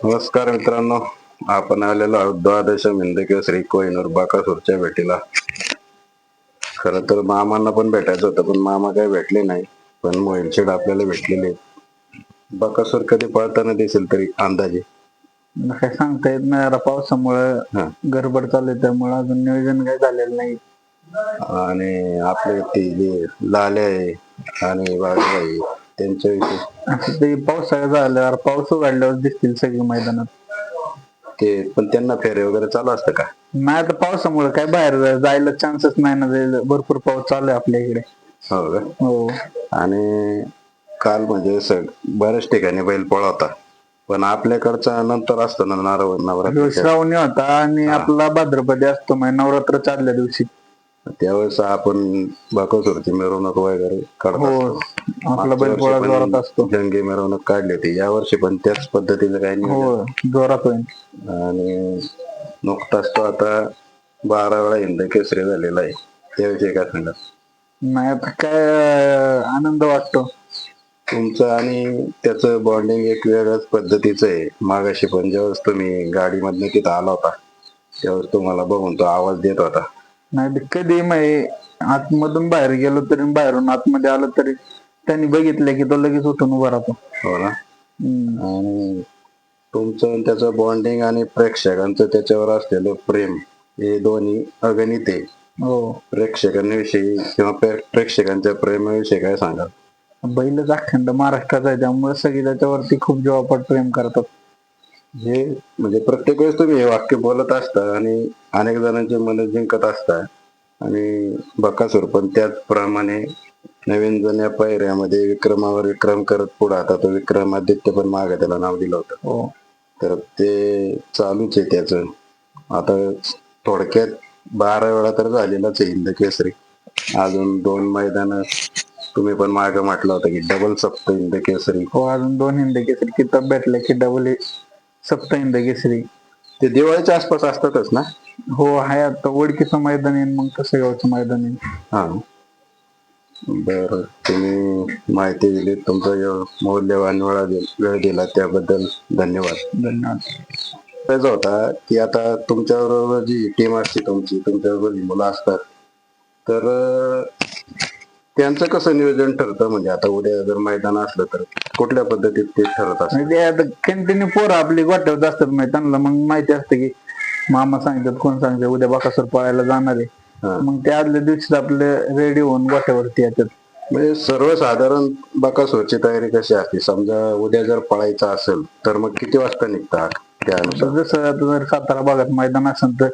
नमस्कार मित्रांनो. आपण आलेलो आहोत द्वादश हिंदके श्री कोहिनूर बाकासूरच्या भेटीला. खर तर मामांना पण भेटायचं होतं पण मामा काही भेटले नाही. पण मोहिलशेड आपल्याला भेटलेले. बाकासूर कधी पळताना दिसेल तरी अंदाजे? काय सांगता येत नाही. पावसामुळे. गडबड चालू आहे त्यामुळे अजून नियोजन काही झालेलं नाही. आणि आपले ते जे लाले आहे आणि बाळूबाई त्यांच्याविषयी? आता ते पावसाळा झाल्यावर पाऊस उघडल्यावर दिसतील सगळी मैदानात. ते पण त्यांना फेरे वगैरे चालू असतं का? नाही आता पावसामुळे काय बाहेर जायला चान्सच नाही ना जायला. भरपूर पाऊस चालू आहे आपल्या इकडे. हो का? हो. आणि काल म्हणजे सग बऱ्याच ठिकाणी बैल पळवता पण आपल्याकडचा नंतर असतो ना नवरात्र श्रावणी होता आणि आपला भाद्रपदी असतो म्हणजे नवरात्र आदल्या दिवशी. त्यावेळेस आपण बाकोसुरची मिरवणूक वगैरे काढत हो. आपला बैल जोरात असतो. जंगी मिरवणूक काढली होती. या वर्षी पण त्याच पद्धतीचं काही नाही हो जोरात होईल. आणि नुकताच तो आता बारा वेळा हिंद केसरी झालेला आहे. त्याविषयी काय सांगा नाही आता काय आनंद वाटतो. तुमचं आणि त्याचं बॉन्डिंग एक वेगळ्याच पद्धतीचं आहे. मागाशी पण ज्यावेळेस तुम्ही गाडीमधनं तिथं आला होता त्यावेळेस तुम्हाला बघून तो आवाज देत होता. नाही कधी म्हणजे आतमधून बाहेर गेलो तरी बाहेरून आतमध्ये आलो तरी त्यांनी बघितलं की तो लगेच उठून उभा राहतो. हो ना? हम्म. आणि तुमचं आणि त्याचं बॉन्डिंग आणि प्रेक्षकांचं त्याच्यावर असलेलं प्रेम हे दोन्ही अगणित आहे. हो. प्रेक्षकांविषयी किंवा प्रे- प्रेक्षकांच्या प्रेमाविषयी काय सांगाल? बैलच अखंड महाराष्ट्रात आहे त्यामुळे सगळी त्याच्यावरती खूप जीवापट प्रेम करतात. हे म्हणजे प्रत्येक वेळेस तुम्ही हे वाक्य बोलत असता आणि अनेक जणांचे मन जिंकत असता आणि बकासूर पण त्याचप्रमाणे नवीन जुन्या पायऱ्यामध्ये विक्रमावर विक्रम करत पुढे आता तो विक्रमादित्य पण मागे त्याला नाव दिलं होतं. हो. तर ते चालूच आहे त्याच. आता थोडक्यात बारा वेळा तर झालेलाच आहे हिंद केसरी. अजून दोन मैदान तुम्ही पण मागे म्हटलं होतं की डबल सप्त हिंद केसरी. हो अजून दोन हिंद केसरी. किताब भेटले की डबल सप्त हिंद केसरी. ते दिवाळीच्या आसपास असतातच ना? हो आहे आता. ओळखीचं मैदान येईन मग तसं गावचं मैदान येईन हा. बर. तुम्ही माहिती दिली. तुमचा जो मौल्यवान वेळा वेळ दिला त्याबद्दल धन्यवाद. धन्यवाद. त्याचा होता की आता तुमच्याबरोबर जी टीम असते तुमची तुमच्याबरोबर जी मुलं असतात तर अं, त्यांचं कसं नियोजन ठरतं? म्हणजे आता उद्या जर मैदान असलं तर कुठल्या पद्धतीत ते ठरत असतं? म्हणजे आता कंटिन्यू पोरं आपली गोठ्यावर असतात माहिती त्यांना मग माहिती असतं की मामा सांगतात कोण सांगतात उद्या बाकासूर पळायला जाणार आहे. मग त्या आदल्या दिवशी आपले रेडी होऊन गोठ्यावरती येतात. म्हणजे सर्वसाधारण बकासूरची तयारी कशी असते? समजा उद्या जर पळायचं असेल तर मग किती वाजता निघता? त्यानुसार. तर जसं आता जर सातारा भागात मैदान असेल तर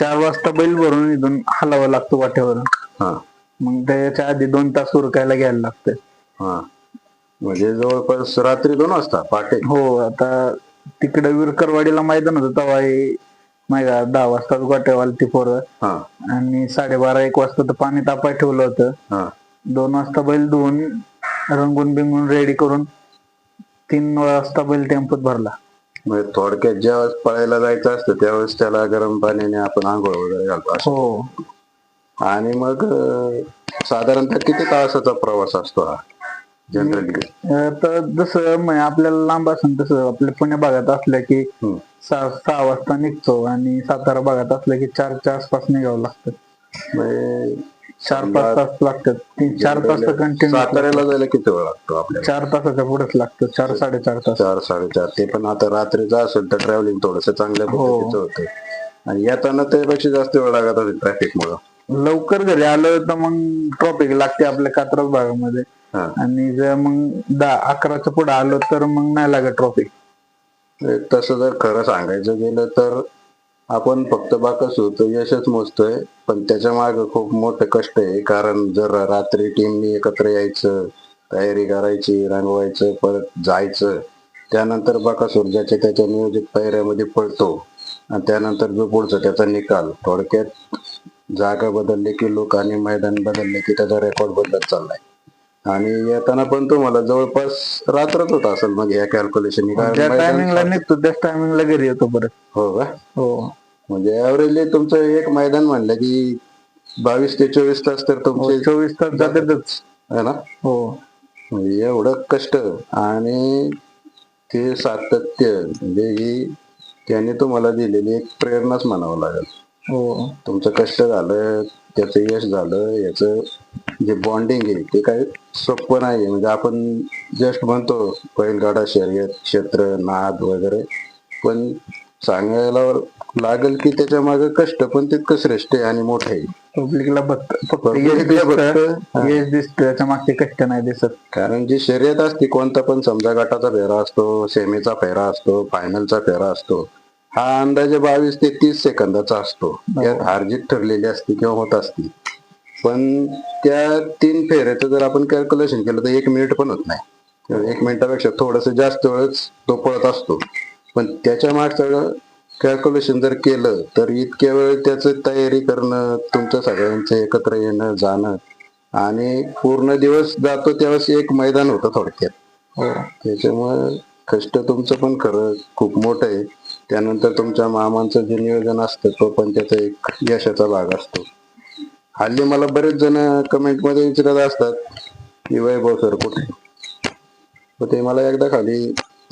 चार वाजता बैल भरून इथून हलावं लागतं वाट्यावरून हा. मग त्याच्या आधी दोन तास उरकायला घ्यायला लागतं हा. म्हणजे जवळपास रात्री दोन वाजता पहाटे? हो आता तिकडे विरकरवाडीला मैदान होतं तेव्हा हे माहिती आहे, दहा वाजता गोट्यावाला ती पोरं. हा. आणि साडेबारा एक वाजता तर पाणी तापाय ठेवलं होतं. हा. दोन वाजता बैल धुवून रंगून बिंगून रेडी करून तीन वाजता बैल टेम्पोत भरला. म्हणजे थोडक्यात ज्यावेळेस पळायला जायचं असतं त्यावेळेस त्याला गरम पाण्याने आपण आंघोळ वगैरे घालतो असं. हो. आणि मग अं, साधारणतः किती तासाचा प्रवास असतो हा? जनरली अं, तर जसं आपल्याला लांब असेल तसं आपल्या पुण्या भागात असल्या की सहा सहा वाजता निघतो आणि सातारा भागात असलं की चारच्या आसपास निघावं लागतं. म्हणजे चार पाच तास लागतात. तीन चार तास तर कंटिन्यू साताऱ्याला जायला किती वेळ लागतो आपल्याला? चार तासाच्या पुढेच लागतं. चार साडेचार तास. चार साडेचार. ते पण आता रात्रीचं असेल तर ट्रॅव्हलिंग थोडस चांगल्या पद्धतीचं होतं. आणि येताना त्यापेक्षा जास्त वेळ लागत असेल ट्रॅफिक मुळे. लवकर घरी आलं तर मग ट्रॉफिक लागते आपल्या कात्रज भागामध्ये. हा. आणि जर मग दहा अकराच्या पुढे आलो तर मग नाही लागत ट्रॉफिक तसं जर खरं सांगायचं गेलं तर आपण फक्त बाकस होतो यशच मोजतोय पण त्याच्यामागे खूप मोठं कष्ट आहे. कारण जर रात्री टीमनी एकत्र यायचं तयारी करायची रंगवायचं परत जायचं त्यानंतर बाकासूर ज्याच्या त्याच्या नियोजित पायऱ्यामध्ये पळतो आणि त्यानंतर जो पुढचा त्याचा निकाल थोडक्यात जागा बदलले की लोक आणि मैदान बदलले की त्याचा रेकॉर्ड बदलत चाललाय. आणि येताना पण तुम्हाला जवळपास रात्रच होत असेल मग या कॅल्क्युलेशन ज्या टायमिंगला निघतो त्याच टायमिंगला घरी येतो परत. हो का? हो. म्हणजे ऍव्हरेजली तुमचं एक मैदान म्हणलं की बावीस ते चोवीस तास तर तुमचे चोवीस तास जातातच. आहे ना? हो. म्हणजे एवढं कष्ट आणि ते सातत्य म्हणजे ही त्याने तुम्हाला दिलेली एक प्रेरणाच म्हणावं लागेल. हो. तुमचं कष्ट झालं त्याचं यश झालं याचं जे बॉन्डिंग आहे ते काही सोपं नाही म्हणजे आपण जस्ट म्हणतो बैलगाडा शर्यत क्षेत्र नाद वगैरे. पण सांगायला लागेल की त्याच्यामागे कष्ट पण तितकं श्रेष्ठ आहे आणि मोठं आहे. पब्लिकला त्याच्या मागचे कष्ट नाही दिसत. कारण जी शर्यत असते कोणता पण समजा गटाचा फेरा असतो सेमीचा फेरा असतो फायनलचा फेरा असतो हा अंदाजे बावीस ते तीस सेकंदाचा असतो. त्यात हारजीत ठरलेली असते किंवा होत असते. पण त्या तीन फेऱ्याचं जर आपण कॅल्क्युलेशन केलं तर एक मिनिट पण होत नाही. एक मिनिटापेक्षा थोडस जास्त वेळच तो पळत असतो. पण त्याच्या मागचं कॅल्क्युलेशन जर केलं तर इतक्या वेळ त्याचं तयारी करणं तुमचं सगळ्यांचं एकत्र येणं जाणं आणि पूर्ण दिवस जातो त्यावेळेस एक मैदान होतं थोडक्यात. हो. त्याच्यामुळे कष्ट तुमचं पण खरं खूप मोठं आहे. त्यानंतर तुमच्या मामांचं जे नियोजन असतं तो पण त्याचा एक यशाचा भाग असतो. हल्ली मला बरेच जण कमेंटमध्ये विचारत असतात की वैभव सर कुठे? ते मला एकदा खाली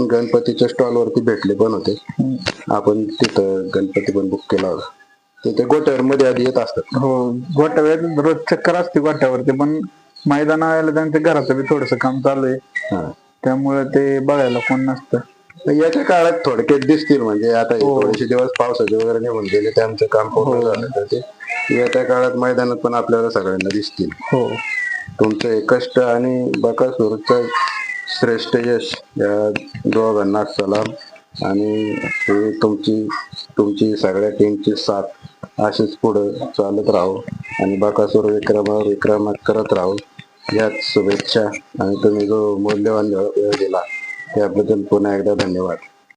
गणपतीच्या स्टॉल वरती भेटले पण होते. आपण तिथं गणपती पण बुक केला होता. तिथे गोट्यावर मध्ये आधी येत असतात. हो गोट्यावर रोज चक्कर असते गोट्यावरती पण मैदानाला त्यांच्या घराचं बी थोडस काम चालू आहे. त्यामुळे ते बघायला कोण नसतं. याच्या काळात थोडक्यात दिसतील. म्हणजे आता हे हो. थोडेसे दिवस पावसाचे वगैरे निघून गेले त्यांचं काम पूर्ण झालं तर ते येत्या काळात मैदानात पण आपल्याला सगळ्यांना दिसतील. हो. तुमचं हे कष्ट आणि बकासूरचं श्रेष्ठ यश या दोघांना सलाम. आणि हे तुमची तुमची सगळ्या टीमची साथ अशीच पुढे चालत राहू आणि बकासूर विक्रमावर विक्रमात करत राहू. याच शुभेच्छा आणि तुम्ही जो मूल्यवान वेळ वेळ दिला. त्याबद्दल पुन्हा एकदा धन्यवाद.